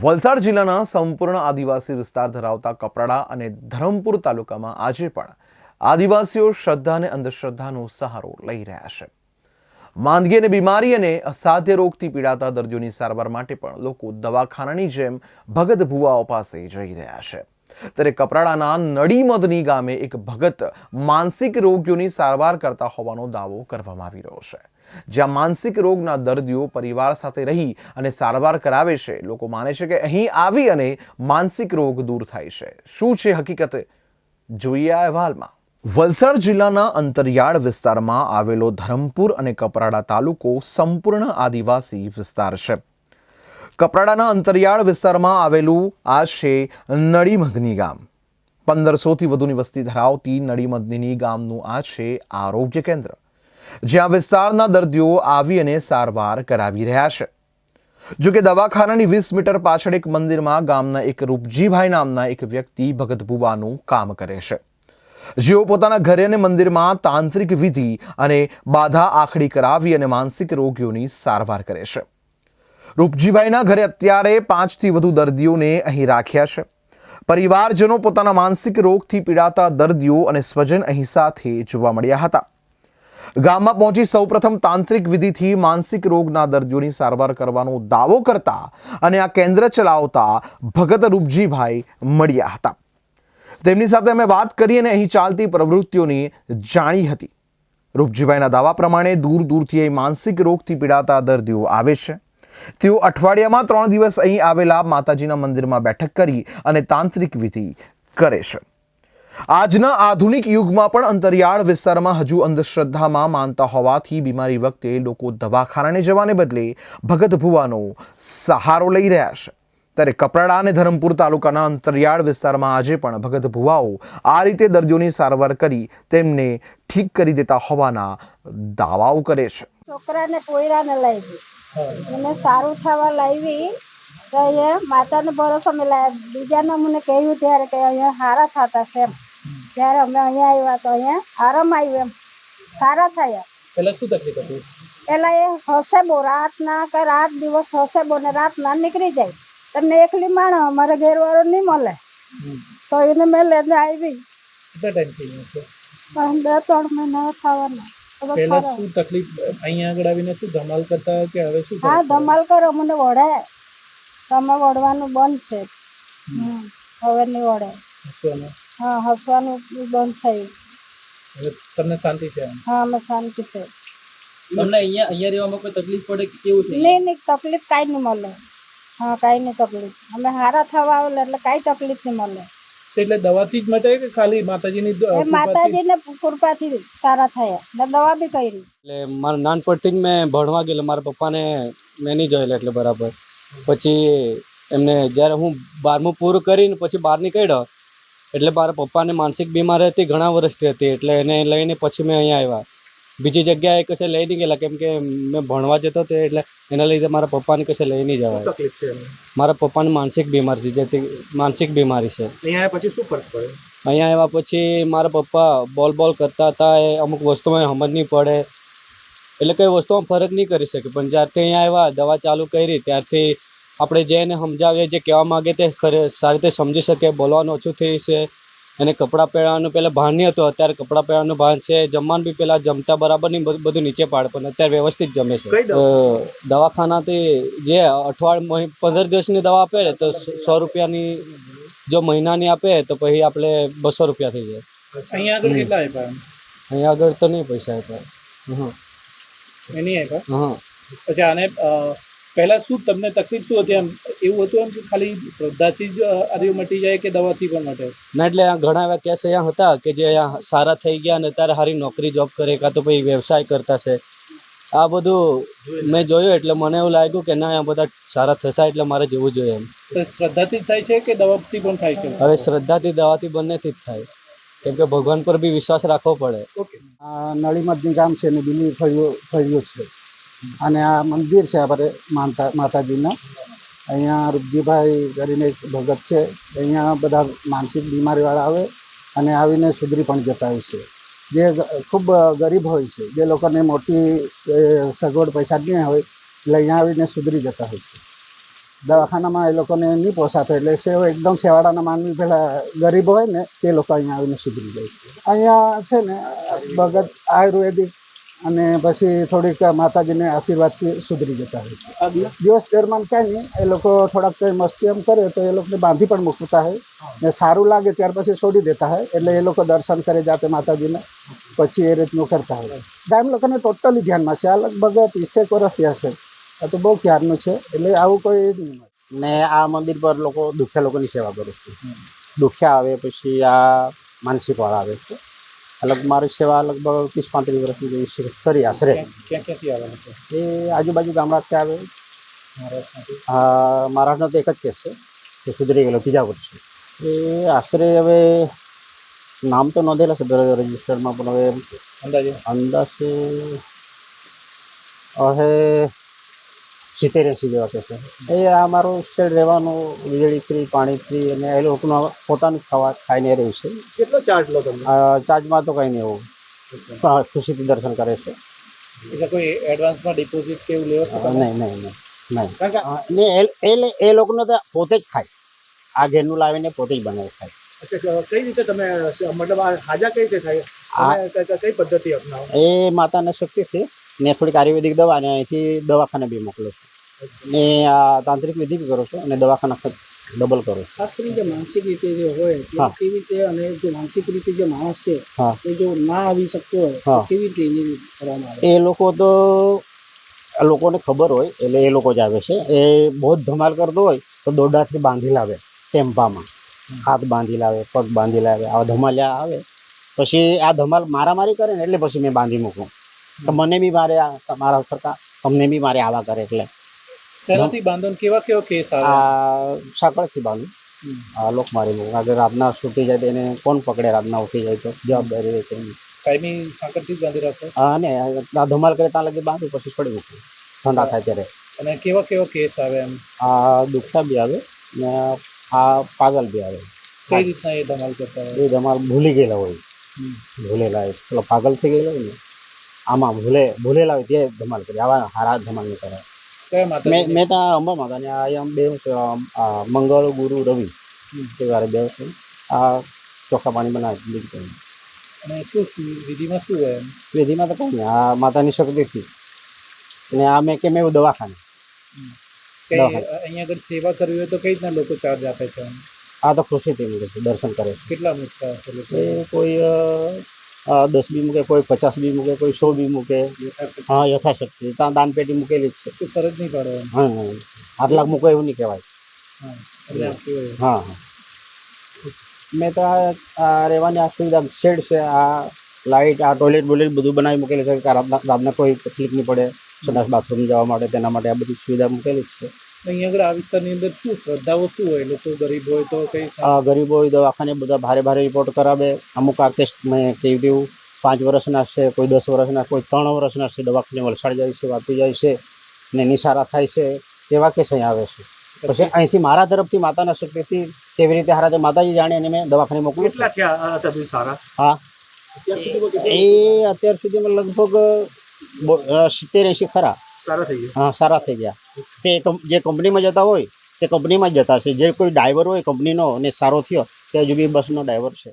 વલસાડ જિલ્લાના સંપૂર્ણ આદિવાસી વિસ્તાર ધરાવતા કપરાડા અને ધરમપુર તાલુકામાં આજે પણ આદિવાસીઓ શ્રદ્ધા અને અંધશ્રદ્ધાનો સહારો લઈ રહ્યા છે. માંદગી અને બીમારી અને અસાધ્ય રોગથી પીડાતા દર્દીઓની સારવાર માટે પણ લોકો દવાખાનાની જેમ ભગત ભુવાઓ પાસે જઈ રહ્યા છે. ત્યારે કપરાડાના નડીમદની ગામે એક ભગત માનસિક રોગીઓની સારવાર કરતા હોવાનો દાવો કરવામાં આવી રહ્યો છે. જ્યાં માનસિક રોગના દર્દીઓ પરિવાર સાથે રહી અને સારવાર કરાવે છે, લોકો માને છે કે અહીં આવી અને માનસિક રોગ દૂર થાય છે. શું છે હકીકત? જોઈએ આ અહેવાલમાં. વલસાડ જિલ્લાના અંતરિયાળ વિસ્તારમાં આવેલો ધરમપુર અને કપરાડા તાલુકો સંપૂર્ણ આદિવાસી વિસ્તાર છે. કપરાડાના અંતરિયાળ વિસ્તારમાં આવેલું આ છે નળીમગની ગામ. પંદરસોથી વધુની વસ્તી ધરાવતી નળીમદની ગામનું આ છે આરોગ્ય કેન્દ્ર. જ્યાં વિસ્તારના દર્દીઓ આવી અને સારવાર કરાવી રહ્યા છે. જો કે દવાખાનાની વીસ મીટર પાછળ એક મંદિરમાં ગામના એક રૂપજીભાઈ નામના એક વ્યક્તિ ભગત ભુવાનું કામ કરે છે. જેઓ પોતાના ઘરે અને મંદિરમાં તાંત્રિક વિધિ અને બાધા આખડી કરાવી અને માનસિક રોગીઓની સારવાર કરે છે. રૂપજીભાઈના ઘરે અત્યારે પાંચથી વધુ દર્દીઓને અહીં રાખ્યા છે. પરિવારજનો પોતાના માનસિક રોગથી પીડાતા દર્દીઓ અને સ્વજન અહીં સાથે જોવા મળ્યા હતા. ગામમાં પહોંચી સૌપ્રથમ તાંત્રિક વિધિથી માનસિક રોગના દર્દીઓની સારવાર કરવાનો દાવો કરતા અને આ કેન્દ્ર ચલાવતા ભગત રૂપજીભાઈ મળ્યા હતા. તેમની સાથે અમે વાત કરી અને અહીં ચાલતી પ્રવૃત્તિઓની જાણી હતી. રૂપજીભાઈના દાવા પ્રમાણે દૂર દૂરથી અહીં માનસિક રોગથી પીડાતા દર્દીઓ આવે છે. તેઓ અઠવાડિયામાં ત્રણ દિવસ અહીં આવેલા માતાજીના મંદિરમાં બેઠક કરી અને તાંત્રિક વિધિ કરે છે. આજના આધુનિક યુગમાં પણ અંતરિયાળ વિસ્તારમાં હજુ અંધશ્રદ્ધામાં માનતા હોવાથી બીમારી વખતે લોકો દવાખાનાને જવાને બદલે ભગત ભુવાનો સહારો લઈ રહ્યા છે. ત્યારે કપરાડા અને ધરમપુર તાલુકાના અંતરિયાળ વિસ્તારમાં આજે પણ ભગત ભુવાઓ આ રીતે દર્દીઓની સારવાર કરી તેમને ઠીક કરી દેતા હોવાના દાવાઓ કરે છે. છોકરાને પોયરાને લાવી એને સારું થવા લાવી તો એ માતાનો ભરોસો મેં બીજાને મને કહ્યું ત્યારે કે અહીંયા સારા થતા છે એમ. ત્યારે અમે અહીંયા આવ્યા તો અહીંયા આરામ આવ્યો એમ. સારા થયા. પહેલા શું તકલીફ હતી? પહેલાં એ હશે બહુ રાતના કે રાત દિવસ હશે બહુ ને રાતના નીકળી જાય. તમને એકલી માણો અમારે ઘેરવાળો નહીં મળે. તો એને મેં લઈને આવી. પણ બે ત્રણ મહિના થવાના. પહેલા શું તકલીફ અહીંયા આગળ આવીને શું ધમાલ કરતા કે હવે શું હા ધમાલ કરો મને વળે. તમે વળવાનું બંધ છે. હવે નહીં વળે. હસવાનું. હા હસવાનું બંધ થયું. હવે તમને શાંતિ છે હા અમે શાંતિ છે. તમને અહીંયા અહીંયા રહેવામાં કોઈ તકલીફ પડે કે કેવું છે? નહીં નહીં તકલીફ કાંઈ નહીં મળે. હા કાંઈ નહીં તકલીફ. અમે હારા થવા આવેલા એટલે કાંઈ તકલીફ નહીં મળે. એટલે દવાથી જ મટે કે ખાલી માતાજીની? માતાજીને કૃપાથી સારા થયા. ને દવા બી કરી. એટલે મારા નાનપણથી જ મેં ભણવા ગયેલો. મારા પપ્પાને મેં નહીં જોયેલા એટલે બરાબર. પછી એમને જ્યારે હું બારમું પૂરું કરીને પછી બહાર નીકળ્યો એટલે મારા પપ્પાને માનસિક બીમારી હતી ઘણા વર્ષથી હતી એટલે એને લઈને પછી મેં અહીંયા આવ્યા. બીજી જગ્યાએ કશે લઈ નહીં ગયેલા કેમ કે મેં ભણવા જતો હતો એટલે એના લીધે મારા પપ્પાને કશે લઈ નહીં જવાય. તકલીફ છે મારા પપ્પાને માનસિક બીમારી છે જેથી માનસિક બીમારી છે. અહીંયા પછી શું ફરક પડે અહીંયા આવ્યા પછી મારા પપ્પા બોલ બોલ કરતા હતા એ અમુક વસ્તુમાં સમજ નહીં પડે. એટલે કઈ વસ્તુમાં ફરક નહીં કરી શકે પણ જ્યારથી અહીંયા આવ્યા દવા ચાલુ કરી ત્યારથી આપણે જે એને સમજાવીએ જે કહેવા માગે તે ખરે સારી રીતે સમજી શકે બોલવાનું ઓછું થઈ છે એને કપડાં પહેરવાનું પહેલાં ભાન નહીં હતું અત્યારે કપડાં પહેરવાનું ભાન છે. જમવાનું બી પહેલાં જમતા બરાબર નહીં બધું નીચે પાડે પણ અત્યારે વ્યવસ્થિત જમે છે. દવાખાનાથી જે અઠવાડિયે પંદર દિવસની દવા આપે ને તો સો રૂપિયાની જો મહિનાની આપે તો પછી આપણે બસો રૂપિયા થઈ જાય. અહીંયા આગળ કેટલા આપ્યા અહીંયા આગળ તો નહીં પૈસા આપ્યા. હા. એ નહીં આપ્યા? હા. પછી આને પહેલા શું તમને તકલીફ શું હતી એમ? એવું હતું એમ કે ખાલી શ્રદ્ધાથી જ આર્યો મટી જાય કે દવાથી પણ મટે? ના એટલે આ ઘણા એવા કેસ અહીંયા હતા કે જે અહીંયા સારા થઈ ગયા અને અત્યારે સારી નોકરી જોબ કરે કાં તો પછી વ્યવસાય કરતા છે. આ બધું મેં જોયું એટલે મને એવું લાગ્યું કે ના આ બધા સારા થશે એટલે મારે જવું જોઈએ એમ. શ્રદ્ધાથી જ થાય છે કે દવાથી પણ થાય છે? હવે શ્રદ્ધાથી દવાથી બંનેથી જ થાય. કેમ કે ભગવાન પર બી વિશ્વાસ રાખવો પડે. ઓકે. નળીમાં નળીમદની ગામ છે ને બીલી ફળિયું ફળિયું છે. અને આ મંદિર છે આપણે માનતા, માતાજીના. અહીંયા રૂપજીભાઈ કરીને એક ભગત છે. અહીંયા બધા માનસિક બીમારીવાળા આવે અને આવીને સુધરી પણ જતા હોય છે. જે ખૂબ ગરીબ હોય છે. જે લોકોને મોટી સગવડ પૈસા નહીં હોય એટલે અહીંયા આવીને સુધરી જતા હોય છે. દવાખાનામાં એ લોકોને નહીં પોસાતો એટલે સેવ એકદમ સેવાડાના માનવી પહેલાં ગરીબ હોય ને, તે લોકો અહીંયા આવીને સુધરી જાય છે. અહીંયા છે ને, ભગત આયુર્વેદિક અને પછી થોડીક માતાજીને આશીર્વાદથી સુધરી જતા હોય છે. દિવસ? દરમિયાન કાંઈ નહીં એ લોકો થોડાક કંઈ મસ્તી એમ કરે તો એ લોકોને બાંધી પણ મૂકતા હોય. ને સારું લાગે ત્યાર પછી છોડી દેતા હોય એટલે એ લોકો દર્શન કરે જાતે માતાજીને. પછી એ રીતનું કરતા હોય. ગામ લોકોને ટોટલી ધ્યાનમાં છે. આ લગભગ ત્રીસેક વર્ષથી હશે આ તો બહુ ક્યારનું છે એટલે આવું કોઈ જ નહીં ને આ મંદિર પર લોકો દુખ્યા લોકોની સેવા કરે છે. દુખ્યા આવે પછી આ માનસિકવાળા આવે છે. અલગ મારી સેવા લગભગ ત્રીસ પાંત્રીસ વર્ષની જેવી છે કરી આશરે ક્યાં ક્યાં ક્યાંથી આવવાનું છે? એ આજુબાજુ ગામડાથી આવે. મહારાષ્ટ્રનો તો એક જ કેસ છે. કે સુધરી ગયેલો ત્રીજા વર્ષ છે. એ આશરે હવે નામ તો નોંધેલા છે રજિસ્ટરમાં પણ હવે અંદાજે? અંદાજે હવે સિત્તેર એંસી જેવા છે એ આ મારું સ્થળ રહેવાનું વીજળી ફ્રી પાણી ફ્રી અને એ લોકોનું પોતાનું ખાવા ખાઈને રહે છે કેટલો ચાર્જ લો તમે ચાર્જમાં તો કંઈ નહીં એવું. ખુશીથી દર્શન કરે છે. એટલે કોઈ એડવાન્સમાં ડિપોઝિટ કે એવું લેવો? નહીં નહીં નહીં નહીં. કારણ કે એ લોકોનો તો પોતે જ ખાય. આ ઘેરનું લાવીને પોતે જ બનાવી ખાય. અચ્છા કઈ રીતે તમે મતલબ આ હાજા કઈ રીતે થાય? કઈ- પદ્ધતિ અપનાવો? એ માતાને શક્તિથી ને થોડીક આયુર્વેદિક દવા અને અહીંથી દવાખાને બી મોકલું છું. ને આ તાંત્રિક વિધિ બી કરું છું અને દવાખાના ખર્ચ ડબલ કરો ખાસ કરીને જે માનસિક રીતે જે હોય કેવી રીતે અને જે માનસિક રીતે જે માણસ છે. એ જો ના આવી શકતો હોય કેવી રીતે એની કરવામાં આવે? એ લોકો તો આ લોકોને ખબર હોય એટલે એ લોકો જ આવે છે. એ બહુ જ ધમાલ કરતો હોય તો દોરડાથી બાંધી લાવે ટેમ્પામાં. હાથ બાંધી લાવે પગ બાંધી લાવે આવા ધમાલિયા આવે. પછી આ ધમાલ મારામારી કરે ને એટલે પછી મેં બાંધી મૂકું. તો મને બી મારે આ મારા સરકાર તમને બી મારે આવા કરે એટલે. શેનાથી બાંધો કેવા કેવો કેસ આવે? આ સાંકળથી બાંધું. આ લોક મારી મૂકું આગળ રાતના છૂટી જાય તો એને કોણ પકડે રાતના ઉઠી જાય તો? જવાબદારી રહે છે. કાયમી સાંકળથી જ બાંધી રાખો? ને આ ધમાલ કરે ત્યાં લગી બાંધું પછી છોડી મૂકું. ઠંડા થાય ત્યારે. અને કેવા કેવો કેસ આવે એમ? આ દુખતા બી આવે. ને આ પાગલ બી આવે. કઈ રીતના એ ધમાલ કરતા હોય? એ ધમાલ ભૂલી ગયેલા હોય. ભૂલેલા હોય. પેલો પાગલ થઈ ગયેલો હોય ને? આમાં ભૂલે ભૂલેલા હોય તે ધમાલ કરે. આવા હારા ધમાલ નહીં કરે. મેં મેં ત્યાં અંબા માતા ને આ આમ બે મંગળ ગુરુ રવિ. તે વારે બે છે આ ચોખ્ખા પાણી બનાવે બીજું કંઈ અને શું વિધિમાં શું હોય વિધિમાં તો કંઈ નહીં. આ માતાની શક્તિથી. અને આ મેં કેમ એવું દવાખાને. કઈ દવાખાને. અહીંયા આગળ સેવા કરવી હોય તો કઈ રીતના લોકો ચાર્જ આપે છે એમ? આ તો ખુશીથી મૂકે છે દર્શન કરે છે. કેટલા મૂકતા હશે લોકો? એ કોઈ અ, અ, દસ બી મૂકે કોઈ પચાસ બી મૂકે કોઈ સો બી મૂકે. યથાશક્તિ. હા યથાશક્તિ. ત્યાં દાનપેટી મૂકેલી જ છે. તો ફરજ નહીં પાડો એમ? હા હા. આઠ લાખ મૂકો એવું નહીં કહેવાય. હા એટલે આપતી હોય? હા હા. મેં તો આ આ રહેવાની આ સુવિધા શેડ છે આ લાઇટ આ ટોયલેટ બોલેટ બધું બનાવી મૂકેલું છે કે રાતના રાતના કોઈ તકલીફ નહીં પડે. સંડાસ બાથરૂમ જવા માટે તેના માટે આ બધી સુવિધા મૂકેલી જ છે. અહીંયા આગળ આ વિસ્તારની અંદર શું શ્રદ્ધાઓ શું હોય? લોકો ગરીબ હોય તો કંઈ આ ગરીબ હોય દવાખાને બધા ભારે ભારે રિપોર્ટ કરાવે. અમુક આ કેસ મેં કેવી દઉં પાંચ વર્ષના છે કોઈ દસ વર્ષના કોઈ ત્રણ વર્ષના છે દવાખાને વલસાડ જાય છે વાપી જાય છે ને નિશારા થાય છે એવા કેસ અહીં આવે છે. પછી અહીંથી મારા તરફથી માતાના શક્તિથી કેવી રીતે હારા તે માતાજી જાણે અને મેં દવાખાને મોકલું થયા સારા? હા. કેટલા એ અત્યાર સુધીમાં લગભગ સિત્તેર એંસી ખરા. સારા થઈ ગયા. હા સારા થઈ ગયા. તે જે કંપનીમાં જતા હોય તે કંપનીમાં જ જતા હશે. જે કોઈ ડ્રાઈવર હોય કંપનીનો અને સારો થયો તે હજુ બી બસનો ડ્રાઈવર છે.